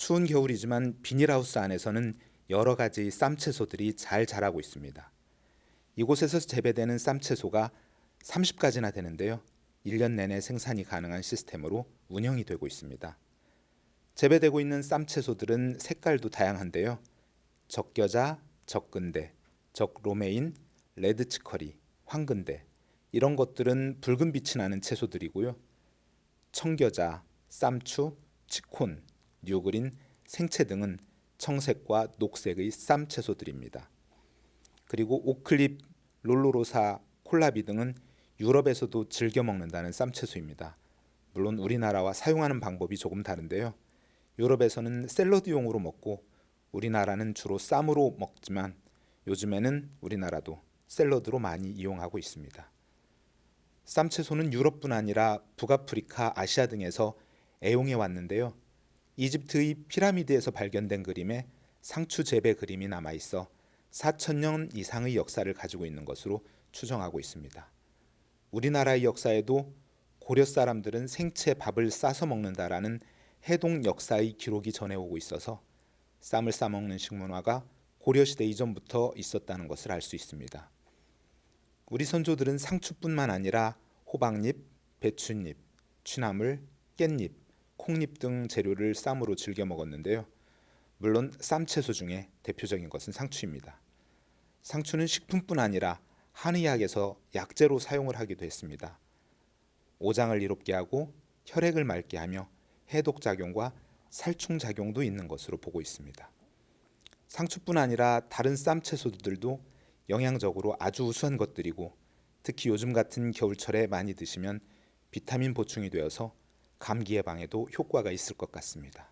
추운 겨울이지만 비닐하우스 안에서는 여러 가지 쌈채소들이 잘 자라고 있습니다. 이곳에서 재배되는 쌈채소가 30가지나 되는데요. 1년 내내 생산이 가능한 시스템으로 운영이 되고 있습니다. 재배되고 있는 쌈채소들은 색깔도 다양한데요. 적겨자, 적근대, 적로메인, 레드치커리, 황근대 이런 것들은 붉은 빛이 나는 채소들이고요. 청겨자, 쌈추, 치콘, 뉴그린, 생채 등은 청색과 녹색의 쌈 채소들입니다. 그리고 오클립, 롤로로사, 콜라비 등은 유럽에서도 즐겨 먹는다는 쌈 채소입니다. 물론 우리나라와 사용하는 방법이 조금 다른데요. 유럽에서는 샐러드용으로 먹고 우리나라는 주로 쌈으로 먹지만 요즘에는 우리나라도 샐러드로 많이 이용하고 있습니다. 쌈채소는 유럽뿐 아니라 북아프리카, 아시아 등에서 애용해 왔는데요. 이집트의 피라미드에서 발견된 그림에 상추 재배 그림이 남아 있어 4천년 이상의 역사를 가지고 있는 것으로 추정하고 있습니다. 우리나라의 역사에도 고려 사람들은 생채 밥을 싸서 먹는다라는 해동 역사의 기록이 전해오고 있어서 쌈을 싸 먹는 식문화가 고려 시대 이전부터 있었다는 것을 알 수 있습니다. 우리 선조들은 상추뿐만 아니라 호박잎, 배춧잎, 취나물, 깻잎, 콩잎 등 재료를 쌈으로 즐겨 먹었는데요. 물론 쌈 채소 중에 대표적인 것은 상추입니다. 상추는 식품뿐 아니라 한의학에서 약재로 사용을 하기도 했습니다. 오장을 이롭게 하고 혈액을 맑게 하며 해독 작용과 살충 작용도 있는 것으로 보고 있습니다. 상추뿐 아니라 다른 쌈 채소들도 영양적으로 아주 우수한 것들이고 특히 요즘 같은 겨울철에 많이 드시면 비타민 보충이 되어서 감기 예방에도 효과가 있을 것 같습니다.